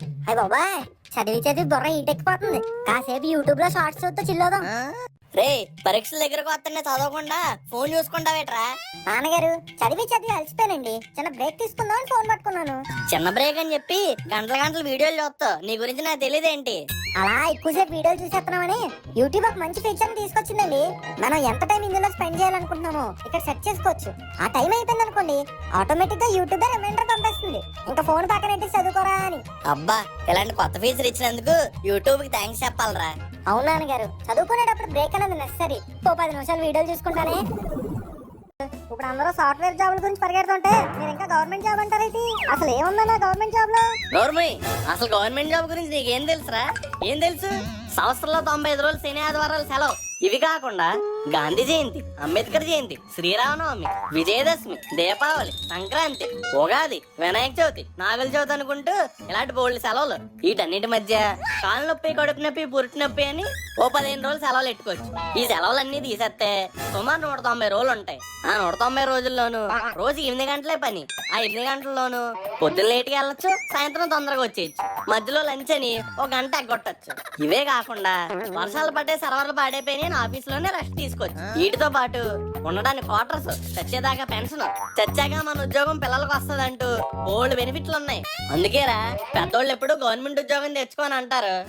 అయ్య బాబాయ్ చదివి చదివి బుర్ర ఈటెక్కిపోతుంది కాసేపు యూట్యూబ్లో షార్ట్స్ చూస్తే చిల్లోదాం రే పరీక్షల దగ్గరకు వస్తుంటే చదవకుండా ఫోన్ చూసుకుంటావేట్రా నాన్నగారు చదివి చదివి అలసిపోయానండి చిన్న బ్రేక్ తీసుకుందామని ఫోన్ పట్టుకున్నాను చిన్న బ్రేక్ అని చెప్పి గంటల గంటలు వీడియోలు చూస్తావు నీ గురించి నాకు తెలియదేంటి అలా ఎక్కువసేపు వీడియోలు చూసేస్తున్నామని యూట్యూబ్ ఒక మంచి ఫీచర్ తీసుకొచ్చిందండి. మనం ఎంత టైం ఇందులో స్పెండ్ చేయాలనుకుంటున్నామో ఇక్కడ సెట్ చేసుకోవచ్చు. ఆ టైం అయిపోయింది అనుకోండి ఆటోమేటిక్గా యూట్యూబ్ రిమైండర్ పంపిస్తుంది. ఇంకా ఫోన్ పక్కన పెట్టి చదువుకోరా అని. అబ్బా ఇలాంటి కొత్త ఫీచర్ ఇచ్చినందుకు యూట్యూబ్కి థ్యాంక్స్ చెప్పాలరా. అవును నాన్నగారు చదువుకునేటప్పుడు బ్రేక్ అనేది నెసరీ ఓ పది నిమిషాలు వీడియోలు చూసుకుంటానే. ఇప్పుడు అందరూ సాఫ్ట్వేర్ జాబ్ గురించి పరిగెడుతుంటే మీరు ఇంకా గవర్నమెంట్ జాబ్ అంటారైతే అసలు ఏముందన్న గవర్నమెంట్ జాబ్లో? గవర్నమెంట్ అసలు గవర్నమెంట్ జాబ్ గురించి నీకేం తెలుసురా? ఏం తెలుసు? సంవత్సరంలో తొంభై ఐదు రోజులు శని ఆదివారాలు సెలవు. ఇవి కాకుండా గాంధీ జయంతి అంబేద్కర్ జయంతి శ్రీరామనవమి విజయదశమి దీపావళి సంక్రాంతి ఉగాది వినాయక చవితి నాగుల చవితి అనుకుంటూ ఇలాంటి బోల్డ్ సెలవులు. వీటన్నిటి మధ్య కాళ్ళ నొప్పి కడుపు నొప్పి పురుటి నొప్పి అని ఓ పదిహేను రోజులు సెలవులు పెట్టుకోవచ్చు. ఈ సెలవులన్నీ తీసేస్తే సుమారు నూట తొంభై రోజులు ఉంటాయి. ఆ నూట తొంభై రోజుల్లోనూ. రోజు ఎనిమిది గంటలే పని. ఆ ఎనిమిది గంటల్లోనూ పొద్దున్న లేట్కి వెళ్ళొచ్చు సాయంత్రం తొందరగా వచ్చేయచ్చు. మధ్యలో లంచ్ అని ఒక గంట ఎగ్గొట్టచ్చు. ఇవే కాకుండా వర్షాలు పడే సర్వర్లు పాడైపోయినాయి ఆఫీస్లోనే రెస్ట్ తీసుకోవచ్చు. వీటితో పాటు ఉండడానికి క్వార్టర్స్ చచ్చేదాకా పెన్షన్ చచ్చాక మన ఉద్యోగం పిల్లలకు వస్తదంటూ ఓల్డ్ బెనిఫిట్లు ఉన్నాయి. అందుకేరా పెద్దోళ్ళు ఎప్పుడు గవర్నమెంట్ ఉద్యోగం తెచ్చుకొని అంటారు.